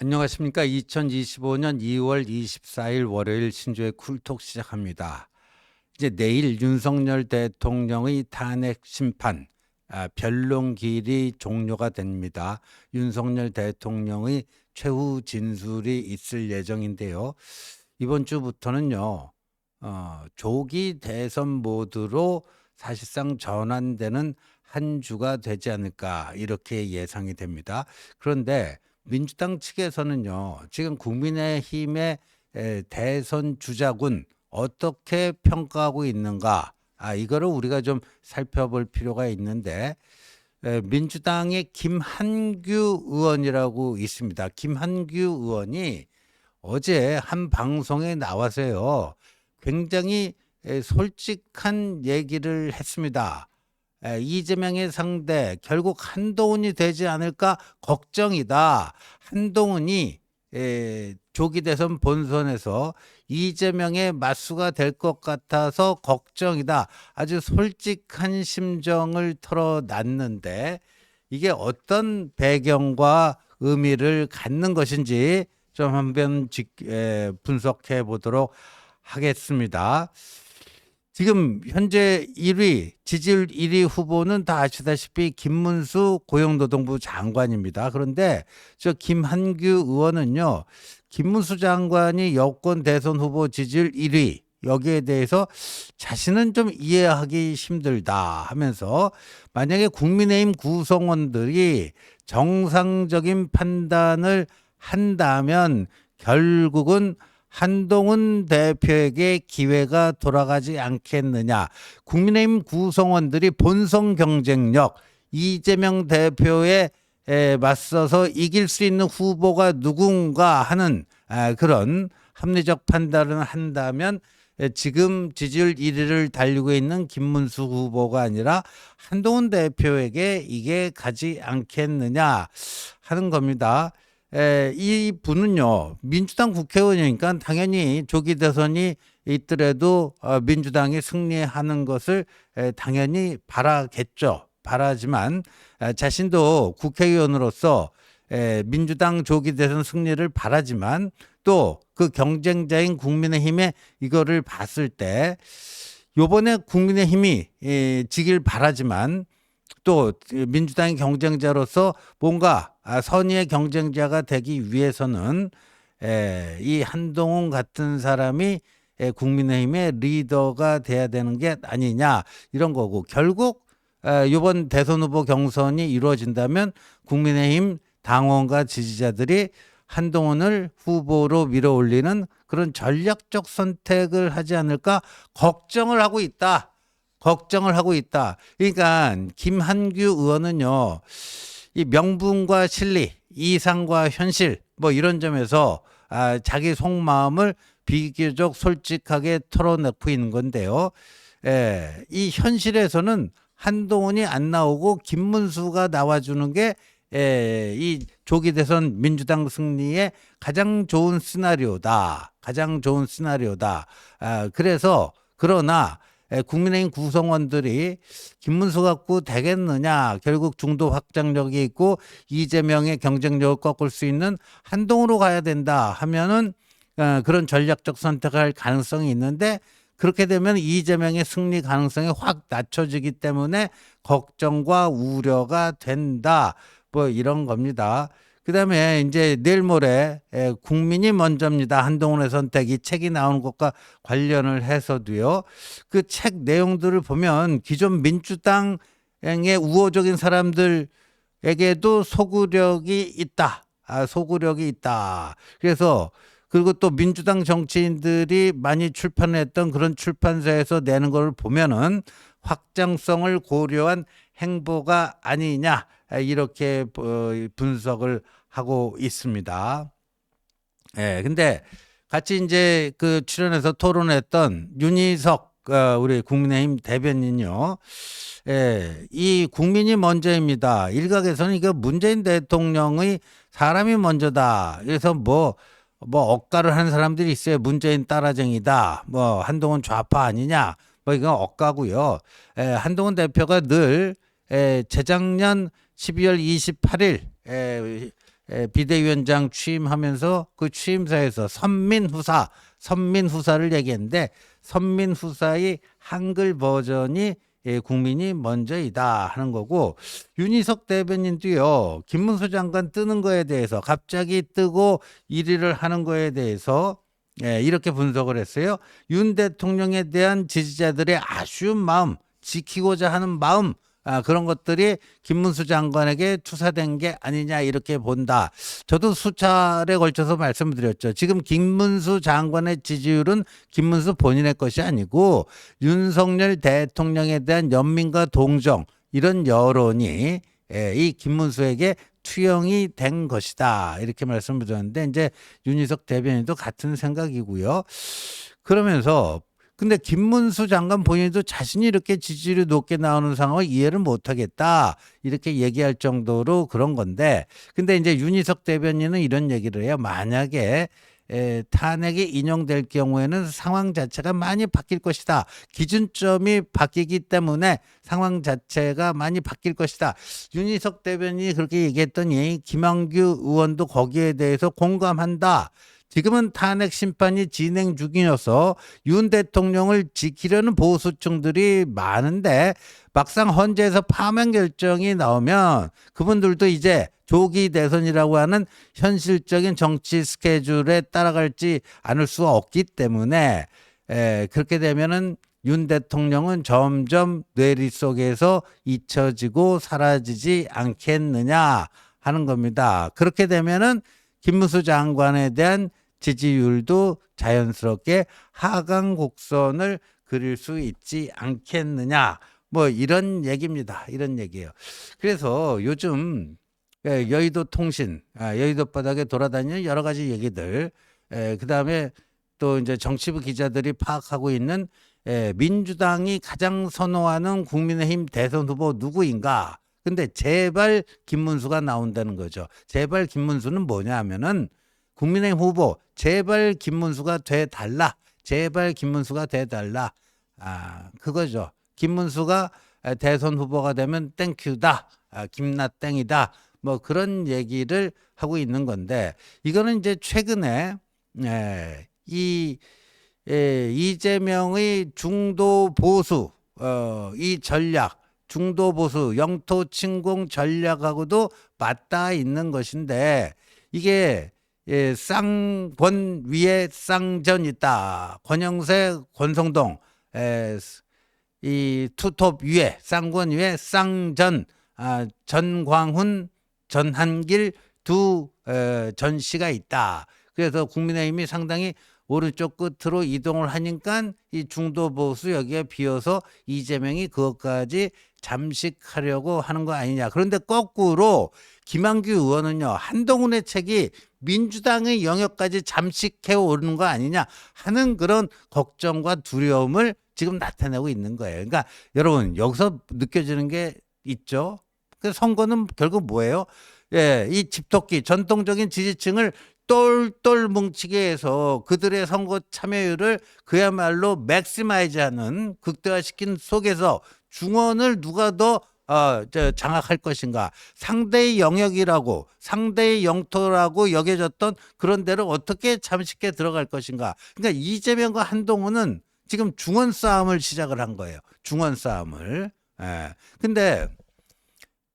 안녕하십니까. 2025년 2월 24일 월요일 신조의 쿨톡 시작합니다. 이제 내일 윤석열 대통령의 탄핵 심판 아, 변론길이 종료가 됩니다. 윤석열 대통령의 최후 진술이 있을 예정인데요. 이번 주부터는요. 어, 조기 대선 모드로 사실상 전환되는 한 주가 되지 않을까 이렇게 예상이 됩니다. 그런데 민주당 측에서는요. 지금 국민의힘의 에, 대선 주자군 어떻게 평가하고 있는가? 아, 이거를 우리가 좀 살펴볼 필요가 있는데 에, 민주당의 김한규 의원이라고 있습니다. 김한규 의원이 어제 한 방송에 나와서요. 굉장히 에, 솔직한 얘기를 했습니다. 에, 이재명의 상대 결국 한동훈이 되지 않을까 걱정이다. 한동훈이 에, 조기 대선 본선에서 이재명의 맞수가 될 것 같아서 걱정이다. 아주 솔직한 심정을 털어놨는데 이게 어떤 배경과 의미를 갖는 것인지 좀 한번 분석해 보도록 하겠습니다. 지금 현재 1위 지지율 1위 후보는 다 아시다시피 김문수 고용노동부 장관입니다. 그런데 저 김한규 의원은요. 김문수 장관이 여권 대선 후보 지지율 1위 여기에 대해서 자신은 좀 이해하기 힘들다 하면서 만약에 국민의힘 구성원들이 정상적인 판단을 한다면 결국은 한동훈 대표에게 기회가 돌아가지 않겠느냐. 국민의힘 구성원들이 본선 경쟁력, 이재명 대표에 에, 맞서서 이길 수 있는 후보가 누군가 하는 아, 그런 합리적 판단을 한다면 에, 지금 지지율 1위를 달리고 있는 김문수 후보가 아니라 한동훈 대표에게 이게 가지 않겠느냐 하는 겁니다. 에, 이 분은요 민주당 국회의원이니까 당연히 조기 대선이 있더라도 어, 민주당이 승리하는 것을 에, 당연히 바라겠죠. 바라지만 에, 자신도 국회의원으로서 에, 민주당 조기 대선 승리를 바라지만 또 그 경쟁자인 국민의힘의 이거를 봤을 때 요번에 국민의힘이 에, 지길 바라지만 또 민주당의 경쟁자로서 뭔가 아, 선의의 경쟁자가 되기 위해서는 에, 이 한동훈 같은 사람이 에, 국민의힘의 리더가 돼야 되는 게 아니냐 이런 거고 결국 에, 이번 대선 후보 경선이 이루어진다면 국민의힘 당원과 지지자들이 한동훈을 후보로 밀어올리는 그런 전략적 선택을 하지 않을까 걱정을 하고 있다. 걱정을 하고 있다. 그러니까 김한규 의원은요. 이 명분과 실리, 이상과 현실 뭐 이런 점에서 아, 자기 속마음을 비교적 솔직하게 털어놓고 있는 건데요. 예, 이 현실에서는 한동훈이 안 나오고 김문수가 나와주는 게 예, 이 조기 대선 민주당 승리의 가장 좋은 시나리오다. 가장 좋은 시나리오다. 아, 그래서 그러나 에, 국민의힘 구성원들이 김문수 갖고 되겠느냐 결국 중도 확장력이 있고 이재명의 경쟁력을 꺾을 수 있는 한동으로 가야 된다 하면은 어, 그런 전략적 선택을 할 가능성이 있는데 그렇게 되면 이재명의 승리 가능성이 확 낮춰지기 때문에 걱정과 우려가 된다 뭐 이런 겁니다. 그다음에 이제 내일 모레 에, 국민이 먼저입니다. 한동훈의 선택 이 책이 나오는 것과 관련을 해서도요. 그 책 내용들을 보면 기존 민주당의 우호적인 사람들에게도 소구력이 있다. 아, 소구력이 있다. 그래서 그리고 또 민주당 정치인들이 많이 출판했던 그런 출판사에서 내는 걸 보면은 확장성을 고려한 행보가 아니냐 아, 이렇게 어, 분석을 하고 있습니다. 예, 근데 같이 이제 그 출연해서 토론했던 윤희석 어, 우리 국민의힘 대변인요. 예, 이 국민이 먼저입니다. 일각에서는 이거 문재인 대통령의 사람이 먼저다. 그래서 뭐, 뭐, 억가를 하는 사람들이 있어요. 문재인 따라쟁이다. 뭐, 한동훈 좌파 아니냐. 뭐 이건 억가고요. 에, 한동훈 대표가 늘 에, 재작년 12월 28일 에, 에, 비대위원장 취임하면서 그 취임사에서 선민후사, 선민후사를 얘기했는데 선민후사의 한글 버전이 예, 국민이 먼저이다 하는 거고 윤희석 대변인도요 김문수 장관 뜨는 거에 대해서 갑자기 뜨고 1위를 하는 거에 대해서 예, 이렇게 분석을 했어요. 윤 대통령에 대한 지지자들의 아쉬운 마음, 지키고자 하는 마음, 아, 그런 것들이 김문수 장관에게 투사된 게 아니냐 이렇게 본다. 저도 수차례 걸쳐서 말씀드렸죠. 지금 김문수 장관의 지지율은 김문수 본인의 것이 아니고 윤석열 대통령에 대한 연민과 동정 이런 여론이 예, 이 김문수에게 투영이 된 것이다. 이렇게 말씀을 드렸는데 이제 윤희석 대변인도 같은 생각이고요. 그러면서 근데 김문수 장관 본인도 자신이 이렇게 지지율이 높게 나오는 상황을 이해를 못 하겠다. 이렇게 얘기할 정도로 그런 건데 근데 이제 윤희석 대변인은 이런 얘기를 해요. 만약에 에, 탄핵이 인용될 경우에는 상황 자체가 많이 바뀔 것이다. 기준점이 바뀌기 때문에 상황 자체가 많이 바뀔 것이다. 윤희석 대변인이 그렇게 얘기했더니 김한규 의원도 거기에 대해서 공감한다. 지금은 탄핵 심판이 진행 중이어서 윤 대통령을 지키려는 보수층들이 많은데 막상 헌재에서 파면 결정이 나오면 그분들도 이제 조기 대선이라고 하는 현실적인 정치 스케줄에 따라갈지 않을 수가 없기 때문에 에, 그렇게 되면은 윤 대통령은 점점 뇌리 속에서 잊혀지고 사라지지 않겠느냐 하는 겁니다. 그렇게 되면은 김문수 장관에 대한 지지율도 자연스럽게 하강 곡선을 그릴 수 있지 않겠느냐. 뭐 이런 얘기입니다. 이런 얘기예요. 그래서 요즘 예, 여의도 통신, 아, 여의도 바닥에 돌아다니는 여러 가지 얘기들, 그 다음에 또 이제 정치부 기자들이 파악하고 있는 예, 민주당이 가장 선호하는 국민의힘 대선 후보 누구인가? 근데 제발 김문수가 나온다는 거죠. 제발 김문수는 뭐냐 하면은 국민의힘 후보 제발 김문수가 돼 달라. 제발 김문수가 돼 달라. 아, 그거죠. 김문수가 대선 후보가 되면 땡큐다. 아, 김나 땡이다. 뭐 그런 얘기를 하고 있는 건데 이거는 이제 최근에 에, 이 에, 이재명의 중도 보수 어, 이 전략 중도 보수 영토 침공 전략하고도 맞닿아 있는 것인데 이게 예, 쌍권 위에 쌍전 있다. 권영세, 권성동, 에, 이 투톱 위에 쌍권 위에 쌍전, 아, 전광훈, 전한길 두 에, 전씨가 있다. 그래서 국민의힘이 상당히 오른쪽 끝으로 이동을 하니까 이 중도 보수 여기에 비어서 이재명이 그것까지 잠식하려고 하는 거 아니냐. 그런데 거꾸로 김한규 의원은요, 한동훈의 책이 민주당의 영역까지 잠식해 오르는 거 아니냐 하는 그런 걱정과 두려움을 지금 나타내고 있는 거예요. 그러니까 여러분, 여기서 느껴지는 게 있죠. 그 선거는 결국 뭐예요? 예, 이 집토끼, 전통적인 지지층을 똘똘 뭉치게 해서 그들의 선거 참여율을 그야말로 맥시마이즈하는 극대화시킨 속에서 중원을 누가 더 어, 저 장악할 것인가? 상대의 영역이라고 상대의 영토라고 여겨졌던 그런 데를 어떻게 잠식해 들어갈 것인가? 그러니까 이재명과 한동훈은 지금 중원 싸움을 시작을 한 거예요. 중원 싸움을. 예. 근데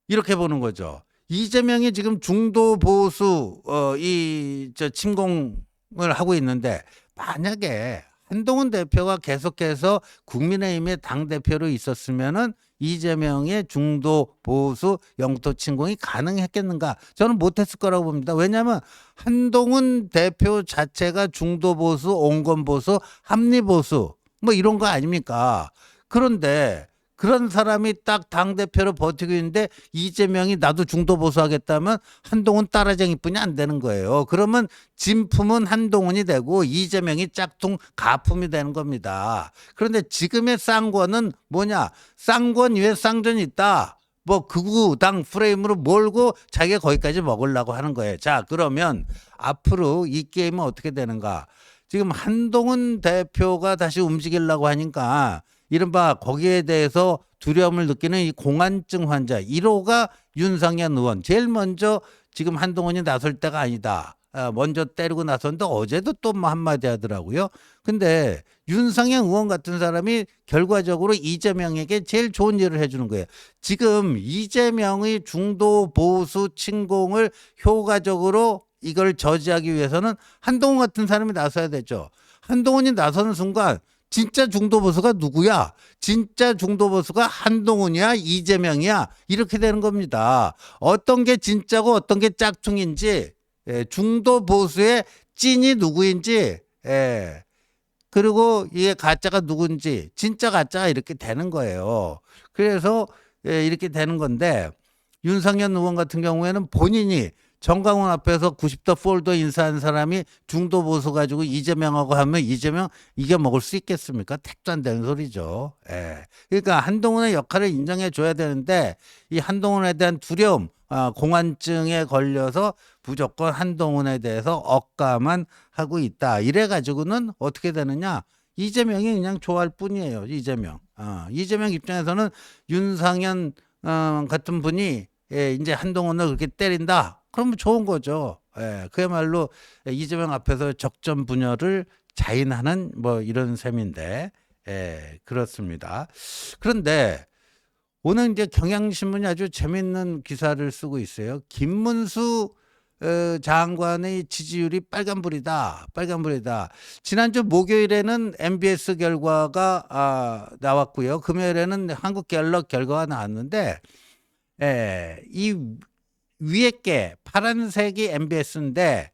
이렇게 보는 거죠. 이재명이 지금 중도 보수 어, 이저 침공을 하고 있는데 만약에 한동훈 대표가 계속해서 국민의힘의 당 대표로 있었으면은 이재명의 중도 보수 영토 침공이 가능했겠는가? 저는 못했을 거라고 봅니다. 왜냐하면 한동훈 대표 자체가 중도 보수, 온건 보수, 합리 보수 뭐 이런 거 아닙니까? 그런데 그런 사람이 딱 당 대표로 버티고 있는데 이재명이 나도 중도 보수하겠다면 한동훈 따라쟁이뿐이 안 되는 거예요. 그러면 진품은 한동훈이 되고 이재명이 짝퉁 가품이 되는 겁니다. 그런데 지금의 쌍권은 뭐냐? 쌍권 위에 쌍전이 있다. 뭐 극우당 프레임으로 몰고 자기가 거기까지 먹으려고 하는 거예요. 자, 그러면 앞으로 이 게임은 어떻게 되는가? 지금 한동훈 대표가 다시 움직이려고 하니까 이른바 거기에 대해서 두려움을 느끼는 이 공안증 환자 1호가 윤상현 의원. 제일 먼저 지금 한동훈이 나설 때가 아니다. 아, 먼저 때리고 나섰는데 어제도 또 뭐 한마디 하더라고요. 근데 윤상현 의원 같은 사람이 결과적으로 이재명에게 제일 좋은 일을 해주는 거예요. 지금 이재명의 중도 보수 침공을 효과적으로 이걸 저지하기 위해서는 한동훈 같은 사람이 나서야 되죠. 한동훈이 나서는 순간 진짜 중도 보수가 누구야? 진짜 중도 보수가 한동훈이야, 이재명이야 이렇게 되는 겁니다. 어떤 게 진짜고 어떤 게 짝퉁인지 예, 중도 보수의 찐이 누구인지 예, 그리고 이게 가짜가 누군지 진짜 가짜가 이렇게 되는 거예요. 그래서 예, 이렇게 되는 건데 윤상현 의원 같은 경우에는 본인이 정강훈 앞에서 90도 폴더 인사한 사람이 중도 보수 가지고 이재명하고 하면 이재명 이겨 먹을 수 있겠습니까? 택도 안 되는 소리죠. 예. 그러니까 한동훈의 역할을 인정해 줘야 되는데 이 한동훈에 대한 두려움, 아, 공안증에 걸려서 무조건 한동훈에 대해서 억까만 하고 있다. 이래 가지고는 어떻게 되느냐? 이재명이 그냥 좋아할 뿐이에요. 이재명. 아, 이재명 입장에서는 윤상현 어, 같은 분이 예, 이제 한동훈을 그렇게 때린다. 그러면 좋은 거죠. 예, 그야말로 이재명 앞에서 적전 분열을 자인하는 뭐 이런 셈인데, 예, 그렇습니다. 그런데 오늘 이제 경향신문이 아주 재밌는 기사를 쓰고 있어요. 김문수 어, 장관의 지지율이 빨간불이다. 빨간불이다. 지난주 목요일에는 MBS 결과가 아, 나왔고요. 금요일에는 한국갤럽 결과가 나왔는데 예, 이 위에 게 파란색이 MBS인데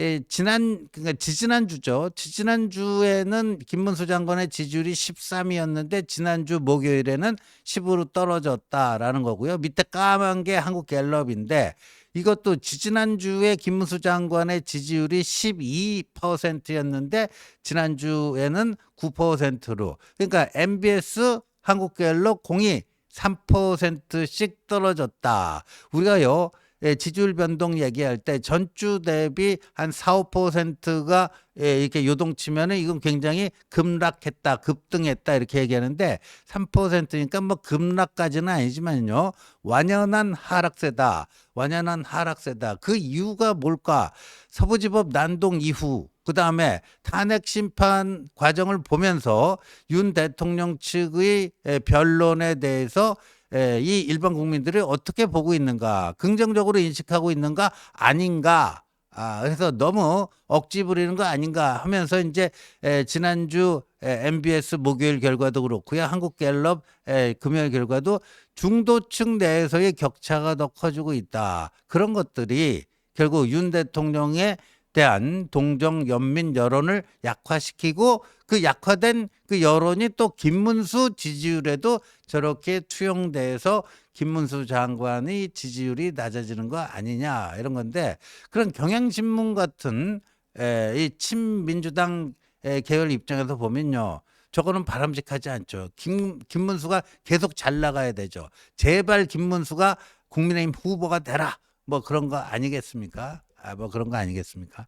예, 지난 그러니까 지지난 주죠. 지지난 주에는 김문수 장관의 지지율이 13이었는데 지난주 목요일에는 10으로 떨어졌다라는 거고요. 밑에 까만 게 한국갤럽인데 이것도 지지난 주에 김문수 장관의 지지율이 12%였는데 지난주에는 9%로 그러니까 MBS 한국갤럽 공이 3%씩 떨어졌다. 우리가요. 예, 지지율 변동 얘기할 때 전주 대비 한 4, 5%가 예, 이렇게 요동치면은 이건 굉장히 급락했다, 급등했다 이렇게 얘기하는데 3%니까 뭐 급락까지는 아니지만요. 완연한 하락세다. 완연한 하락세다. 그 이유가 뭘까? 서부지법 난동 이후 그 다음에 탄핵 심판 과정을 보면서 윤 대통령 측의 에, 변론에 대해서 에, 이 일반 국민들이 어떻게 보고 있는가, 긍정적으로 인식하고 있는가 아닌가. 아, 그래서 너무 억지 부리는 거 아닌가 하면서 이제 에, 지난주 에, MBS 목요일 결과도 그렇고요. 한국갤럽 에, 금요일 결과도 중도층 내에서의 격차가 더 커지고 있다. 그런 것들이 결국 윤 대통령의 대한 동정 연민 여론을 약화시키고 그 약화된 그 여론이 또 김문수 지지율에도 저렇게 투영돼서 김문수 장관의 지지율이 낮아지는 거 아니냐 이런 건데 그런 경향신문 같은 에, 이 친민주당 에, 계열 입장에서 보면요. 저거는 바람직하지 않죠. 김, 김문수가 계속 잘 나가야 되죠. 제발 김문수가 국민의힘 후보가 되라. 뭐 그런 거 아니겠습니까? 아, 뭐 그런 거 아니겠습니까?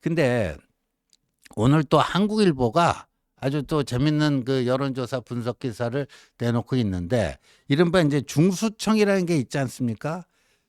근데 오늘 또 한국일보가 아주 또 재밌는 그 여론조사 분석 기사를 내놓고 있는데 이른바 이제 중수청이라는 게 있지 않습니까?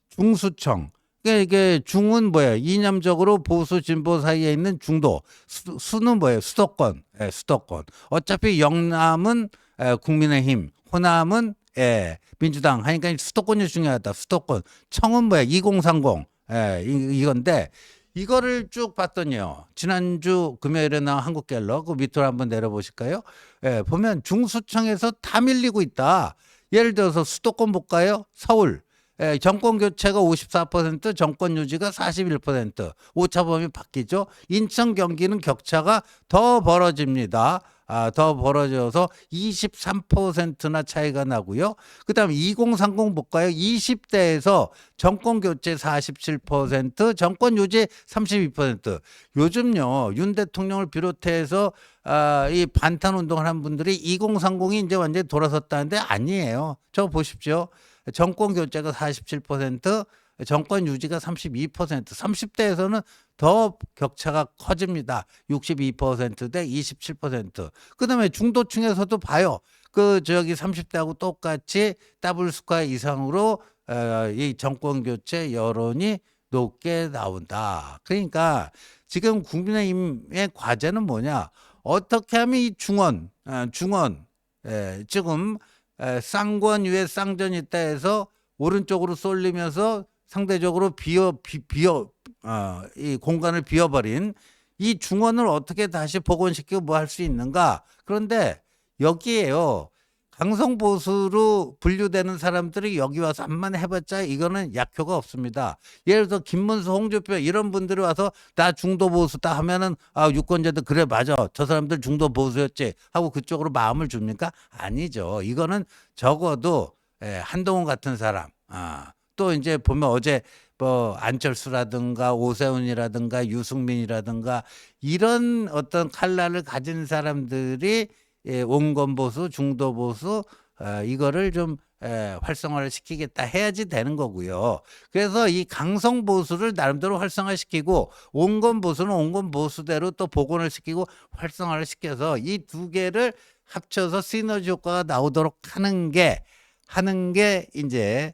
중수청. 그러니까 이게 중은 뭐예요? 이념적으로 보수 진보 사이에 있는 중도. 수, 수는 뭐예요? 수도권. 예, 수도권. 어차피 영남은 에, 국민의힘, 호남은 예, 민주당 하니까 수도권이 중요하다. 수도권. 청은 뭐야? 2030. 예, 이, 이건데 이거를 쭉 봤더니요. 지난주 금요일에 나온 한국갤럽 그 밑으로 한번 내려보실까요? 예, 보면 중수청에서 다 밀리고 있다. 예를 들어서 수도권 볼까요? 서울. 예, 정권 교체가 54%, 정권 유지가 41%. 오차범위 바뀌죠. 인천 경기는 격차가 더 벌어집니다. 아, 더 벌어져서 23%나 차이가 나고요. 그다음 2030 볼까요? 20대에서 정권 교체 47%, 정권 유지 32%. 요즘요. 윤 대통령을 비롯해서 아, 이 반탄 운동을 한 분들이 2030이 이제 완전히 돌아섰다는데 아니에요. 저 보십시오. 정권 교체가 47%, 정권 유지가 32%, 30대에서는 더 격차가 커집니다. 62%대 27%. 그다음에 중도층에서도 봐요. 그 저기 30대하고 똑같이 더블 스코어 이상으로 어, 이 정권 교체 여론이 높게 나온다. 그러니까 지금 국민의힘의 과제는 뭐냐? 어떻게 하면 이 중원, 어, 중원, 예, 지금 에, 쌍권 위에 쌍전이 있다 해서 오른쪽으로 쏠리면서 상대적으로 비어 비, 비어 어, 이 공간을 비워버린 이 중원을 어떻게 다시 복원시키고 뭐 할 수 있는가? 그런데 여기에요. 강성 보수로 분류되는 사람들이 여기 와서 한만 해봤자 이거는 약효가 없습니다. 예를 들어 김문수, 홍준표 이런 분들이 와서 나 중도 보수다 하면은 아 유권자들 그래 맞아 저 사람들 중도 보수였지 하고 그쪽으로 마음을 줍니까? 아니죠. 이거는 적어도 예, 한동훈 같은 사람 아, 또 이제 보면 어제 뭐 안철수라든가 오세훈이라든가 유승민이라든가 이런 어떤 칼날을 가진 사람들이 예, 온건 보수, 중도 보수 어, 이거를 좀 에, 활성화를 시키겠다 해야지 되는 거고요. 그래서 이 강성 보수를 나름대로 활성화시키고 온건 보수는 온건 보수대로 또 복원을 시키고 활성화를 시켜서 이 두 개를 합쳐서 시너지 효과가 나오도록 하는 게 하는 게 이제 예,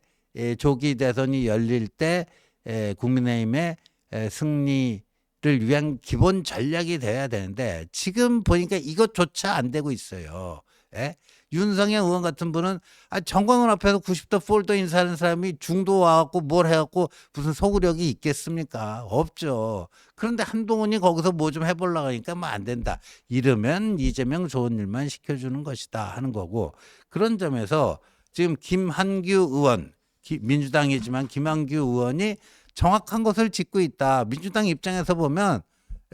조기 대선이 열릴 때 에, 국민의힘의 에, 승리를 위한 기본 전략이 돼야 되는데 지금 보니까 이것조차 안 되고 있어요. 예? 윤성현 의원 같은 분은 아, 정광훈 앞에서 90도 폴더 인사하는 사람이 중도 와갖고 뭘 해갖고 무슨 소구력이 있겠습니까? 없죠. 그런데 한동훈이 거기서 뭐 좀 해보려고 하니까 뭐 안 된다. 이러면 이재명 좋은 일만 시켜주는 것이다 하는 거고 그런 점에서 지금 김한규 의원 기- 민주당이지만 김한규 의원이 정확한 것을 짚고 있다. 민주당 입장에서 보면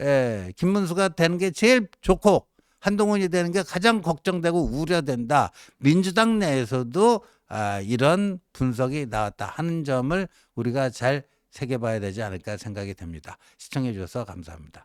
예, 김문수가 되는 게 제일 좋고 한동훈이 되는 게 가장 걱정되고 우려된다. 민주당 내에서도 아, 이런 분석이 나왔다 하는 점을 우리가 잘 새겨봐야 되지 않을까 생각이 됩니다. 시청해 주셔서 감사합니다.